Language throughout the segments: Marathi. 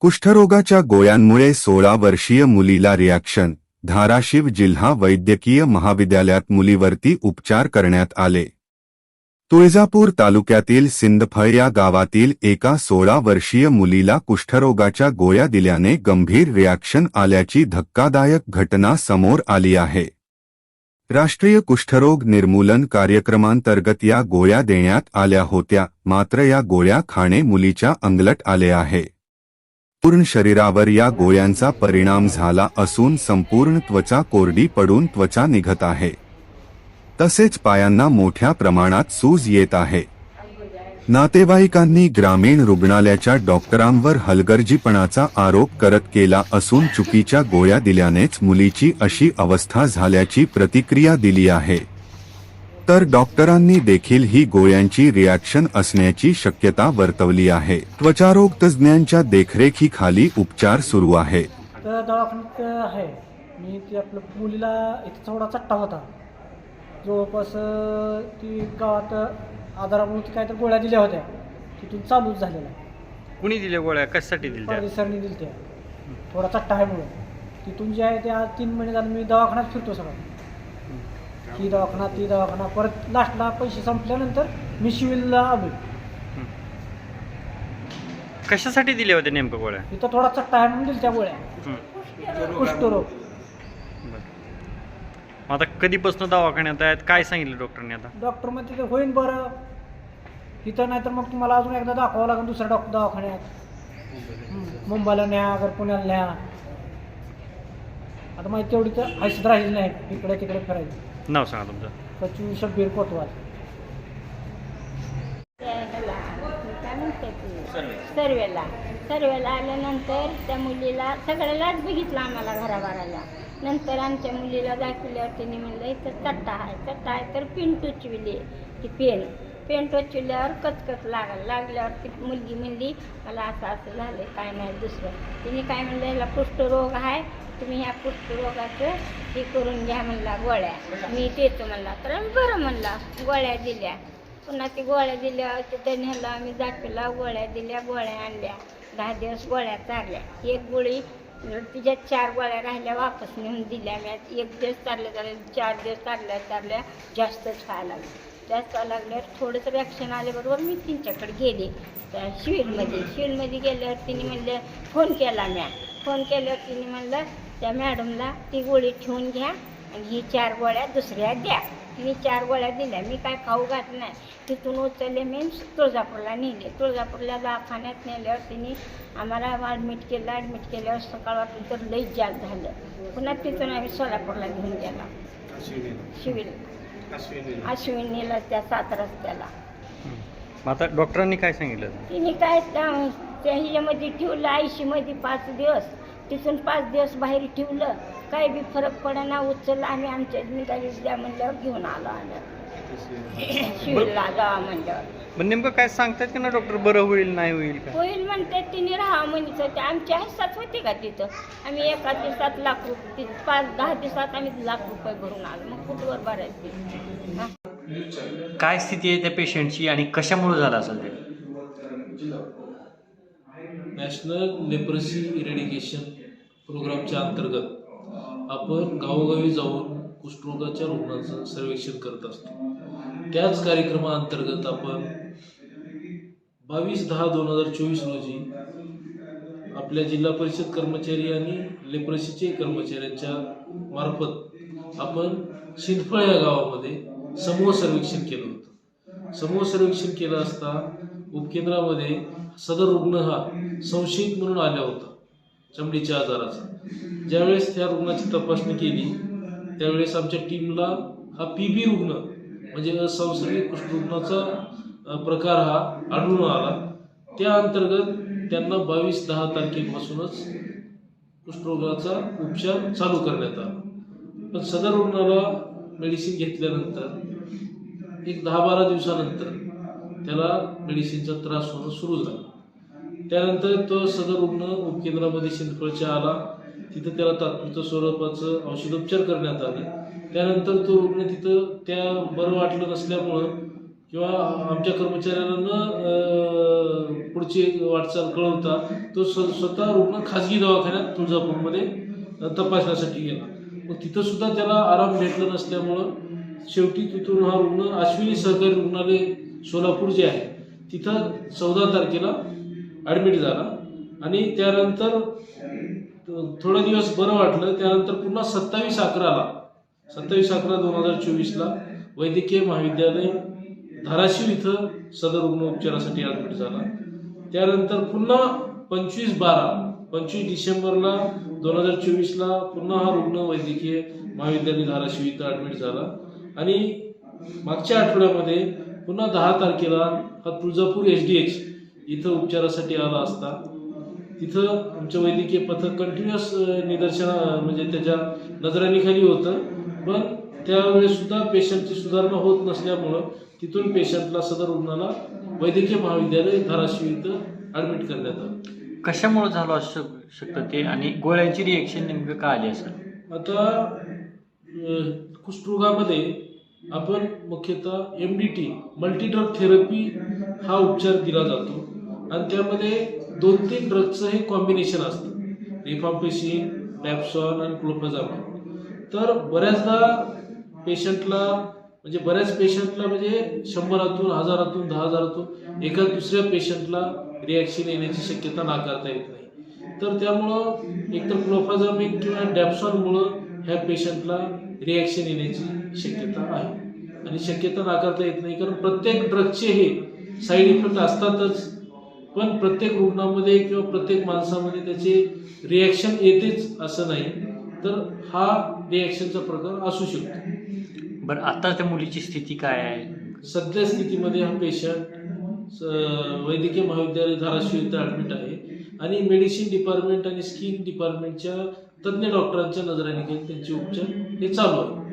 कुष्ठरोगाच्या गोळ्यांमुळे सोळा वर्षीय मुलीला रिॲक्शन धाराशिव जिल्हा वैद्यकीय महाविद्यालयात मुलीवरती उपचार करण्यात आले. तुळजापूर तालुक्यातील सिंदफळ या गावातील एका सोळा वर्षीय मुलीला कुष्ठरोगाच्या गोळ्या दिल्याने गंभीर रिॲक्शन आल्याची धक्कादायक घटना समोर आली आहे. राष्ट्रीय कुष्ठरोग निर्मूलन कार्यक्रमांतर्गत या गोळ्या देण्यात आल्या होत्या मात्र या गोळ्या खाणे मुलीच्या अंगलट आले आहे. पूर्ण शरीरावर या गोळ्यांचा परिणाम झाला असून संपूर्ण त्वचा कोरडी पडून त्वचा निघत आहे. तसेच पायांना मोठ्या प्रमाणात सूज येत आहे. नातेवाईकांनी ग्रामीण रुग्णालयाच्या डॉक्टरांवर हलगर्जीपणाचा आरोप करत केला असून चुकीच्या गोळ्या दिल्यानेच मुलीची अशी अवस्था झाल्याची प्रतिक्रिया दिली आहे. तर डॉक्टरांनी देखील ही गोळ्यांची रिॲक्शन असण्याची शक्यता वर्तवली आहे. त्वचारोग तज्ज्ञांच्या देखरेखीखाली उपचार सुरू आहे. तर दवाखान्यात आहे. मी ते आपलं मुलीला इथे थोडा चट्टा होता. जवळपास ती गावात आधारामुळे ती काहीतरी गोळ्या दिल्या होत्या. तिथून चालूच झालेला कुणी दिल्या गोळ्या? कशासाठी दिल्या? परदेश सरनी दिली त्या थोडा चट्टा आहे म्हणून. तिथून जे आहे ते आज तीन महिने झाले मी दवाखान्यात फिरतो सगळं. ही दवाखाना ती दवाखाना. परत लास्टला पैसे संपल्यानंतर मी शिविलला आलो कशासाठी दिल्या होत्या नेमकं गोळ्या? इथं थोडा चट्टा आहे म्हणून दिली त्या गोळ्या. हं. कुष्ठरोग. मग आता कधीपासून दवाखान्यात आहेत? काय सांगितलं डॉक्टरने आता? डॉक्टर म्हणते ते होईन बरं. इथं नाही तर मग तुम्हाला अजून एकदा दाखवावं लागेल दुसऱ्या डॉक्टर दवाखान्यात. हं, मुंबईला न्या अगर पुण्याला न्या. आता माहिती तेवढी तर हैसत राहिली नाही. इकडे तिकडे फिरायची. नाव सांगा तुमचं. शब्बीर कोतवाल सर्वेला. सर्वेला आल्यानंतर त्या मुलीला सगळ्यालाच बघितलं आम्हाला घराबाराला. नंतर आमच्या मुलीला दाखवल्यावर तिने म्हणलं इथं चट्टा आहे चट्टा आहे. तर पेन टोचविली ती पेन. पेंट टोचविल्यावर कचकच लागल लागल्यावर ती मुलगी म्हणली मला असं असं झालं काय नाही दुसरं. तिने काय म्हणलं ह्याला कुष्ठरोग आहे तुम्ही ह्या कुष्ठरोगाचं हे करून घ्या म्हणला गोळ्या. मी देतो म्हणला तर आम्ही बरं म्हणला गोळ्या दिल्या. पुन्हा ती गोळ्या दिल्या ते त्याने ह्याला आम्ही दाखवला गोळ्या दिल्या गोळ्या आणल्या. दहा दिवस गोळ्या चारल्या. एक गोळी तिच्यात चार गोळ्या राहिल्या वापस नेऊन दिल्या. मी एक दिवस चालल्या चालल्या चार दिवस चालल्या चालल्या जास्तच खायला लागलं. व्हायला लागल्यावर थोडंसं रिॲक्शन आल्याबरोबर मी त्यांच्याकडे गेले. त्या शिविरमध्ये. शिविरमध्ये गेल्यावर तिने म्हणलं फोन केला म्या. फोन केल्यावर तिने म्हणलं त्या मॅडमला ती गोळी ठेवून घ्या आणि ही चार गोळ्या दुसऱ्या द्या. मी चार गोळ्या दिल्या. मी काय खाऊ घात नाही. तिथून उचलले मी तुळजापूरला नेले. तुळजापूरला दवाखान्यात नेल्यावर तिने आम्हाला ॲडमिट केलं. ॲडमिट केल्यावर सकाळ वाटून तर लईच जास्त झालं. पुन्हा तिथून आम्ही सोलापूरला घेऊन गेला. शिविर. अश्विनीला. त्या सात रस्त्याला. मग आता डॉक्टरांनी काय सांगितलं? तिने काय त्या त्या ह्याच्यामध्ये ठेवलं आयशीमध्ये पाच दिवस. तिथून पाच दिवस बाहेर ठेवलं. काय बी फरक पडेना उचलला आम्ही आमच्या निघाली द्या म्हणल्यावर घेऊन आलो आलं शिवला जावा म्हणल्यावर पण नेमकं काय सांगतात की ना डॉक्टर बरं होईल नाही होईल का होईल म्हणते तिने राहा म्हणत होते आमच्या हस्तात होते का तिथं? आम्ही एका दिवसात लाख रुपये पाच दहा दिवसात आम्ही लाख रुपये भरून आलो. मग कुठवर भरायचे हा. काय स्थिती आहे त्या पेशंटची आणि कशामुळे झालं असेल ते? नॅशनल लेप्रसी इरेडिकेशन प्रोग्रामच्या अंतर्गत आपण गावोगावी जाऊन कुष्ठरोगाच्या रुग्णांचं सर्वेक्षण करत असतो. त्याच कार्यक्रमाअंतर्गत आपण बावीस दहा दोन हजार चोवीस रोजी आपल्या जिल्हा परिषद कर्मचारी आणि लेप्रसीचे कर्मचाऱ्यांच्या मार्फत आपण शिंदफळ या गावामध्ये समूह सर्वेक्षण केलं होतं. समूह सर्वेक्षण केलं असता उपकेंद्रामध्ये सदर रुग्ण हा संशयित म्हणून आला होता चमडीच्या आजाराचा. ज्यावेळेस त्या रुग्णाची तपासणी केली त्यावेळेस आमच्या टीमला हा पी बी रुग्ण म्हणजे असंसर्गिक कुष्ठरुग्णाचा प्रकार हा आढळून आला. त्या अंतर्गत त्यांना बावीस दहा तारखेपासूनच कुष्ठरोगाचा उपचार चालू करण्यात आला. पण सदर रुग्णाला मेडिसिन घेतल्यानंतर एक दहा बारा दिवसानंतर त्याला मेडिसिनचा त्रास होणं सुरू झाला. त्यानंतर तो सदर रुग्ण उपकेंद्रामध्ये सिंदफळच्या आला. तिथं त्याला तात्पुरतं स्वरूपाचं औषधोपचार करण्यात आले. त्यानंतर तो रुग्ण तिथं त्या बरं वाटलं नसल्यामुळं किंवा आमच्या कर्मचाऱ्यांना पुढची एक पुढची वाटचाल कळवता तो स्व स्वतः रुग्ण खाजगी दवाखान्यात तुळजापूरमध्ये तपासण्यासाठी गेला. मग तिथं सुद्धा त्याला आराम भेटला नसल्यामुळं शेवटी तिथून हा रुग्ण अश्विनी सहकारी रुग्णालय सोलापूर जे आहे तिथं चौदा तारखेला ॲडमिट झाला. आणि त्यानंतर थोडे दिवस बरं वाटलं. त्यानंतर पुन्हा सत्तावीस अकराला सत्तावीस अकरा दोन हजार चोवीसला वैद्यकीय महाविद्यालय धाराशिव इथं सदर रुग्ण उपचारासाठी ॲडमिट झाला. त्यानंतर पुन्हा पंचवीस बारा पंचवीस डिसेंबरला दोन हजार चोवीसला पुन्हा हा रुग्ण वैद्यकीय महाविद्यालय धाराशिव इथं ॲडमिट झाला. आणि मागच्या आठवड्यामध्ये पुन्हा दहा तारखेला हा तुळजापूर एच डी एच इथं उपचारासाठी आला असता. तिथं आमचं वैद्यकीय पथक कंटिन्युअस निदर्शन म्हणजे त्याच्या नजराणीखाली होतं. पण त्यावेळेस सुद्धा पेशंटची सुधारणा होत नसल्यामुळं तिथून पेशंटला सदर रुग्णाला वैद्यकीय महाविद्यालय धाराशिव इथं ॲडमिट करण्यात आलं. कशामुळे झालं असू शक- शकतं ते? आणि गोळ्यांची रिएक्शन नेमकं का आली असेल आता कुष्ठरोगामध्ये आपण मुख्यतः M D T multi drug therapy हा उपचार दिला जातो. आणि त्यामध्ये दोन तीन ड्रगचं हे कॉम्बिनेशन असतं. रिफॉम्पेशिन डॅप्सॉन आणि क्लोफाझामिन तर बऱ्याचदा पेशंटला म्हणजे बऱ्याच पेशंटला म्हणजे शंभरातून हजारातून दहा हजारातून एका दुसऱ्या पेशंटला रिॲक्शन येण्याची शक्यता नाकारता येत नाही. तर त्यामुळं एकतर क्लोफाझामिन किंवा डॅप्सॉनमुळं ह्या पेशंटला रिॲक्शन येण्याची शक्यता आहे. आणि शक्यता नाकारता येत नाही कारण प्रत्येक ड्रगचे हे साईड इफेक्ट असतातच. पण प्रत्येक रुग्णामध्ये किंवा प्रत्येक माणसामध्ये त्याचे रिॲक्शन येतेच असं नाही. तर हा रिॲक्शनचा प्रकार असू शकतो. बरं आता त्या मुलीची स्थिती काय आहे? सध्या स्थितीमध्ये हा पेशंट वैद्यकीय महाविद्यालय धाराशिव इथं ॲडमिट आहे. आणि मेडिसिन डिपार्टमेंट आणि स्किन डिपार्टमेंटच्या तज्ज्ञ डॉक्टरांच्या नजरेने त्यांचे उपचार हे चालू आहे.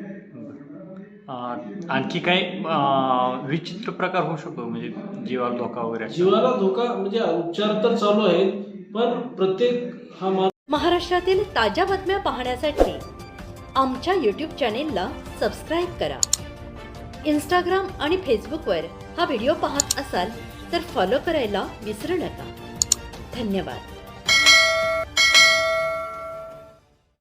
आणखी काय विचित्र प्रकार होऊ शकतो म्हणजे जीवाला धोका वगैरे? जीवाला धोका म्हणजे उपचार तर चालू आहेत पण प्रत्येक हा महाराष्ट्रातील ताज्या बातम्या पाहण्यासाठी आमच्या यूट्यूब चॅनेलला सबस्क्राईब करा. इंस्टाग्राम आणि फेसबुकवर हा व्हिडिओ पाहत असाल तर फॉलो करायला विसरू नका. धन्यवाद.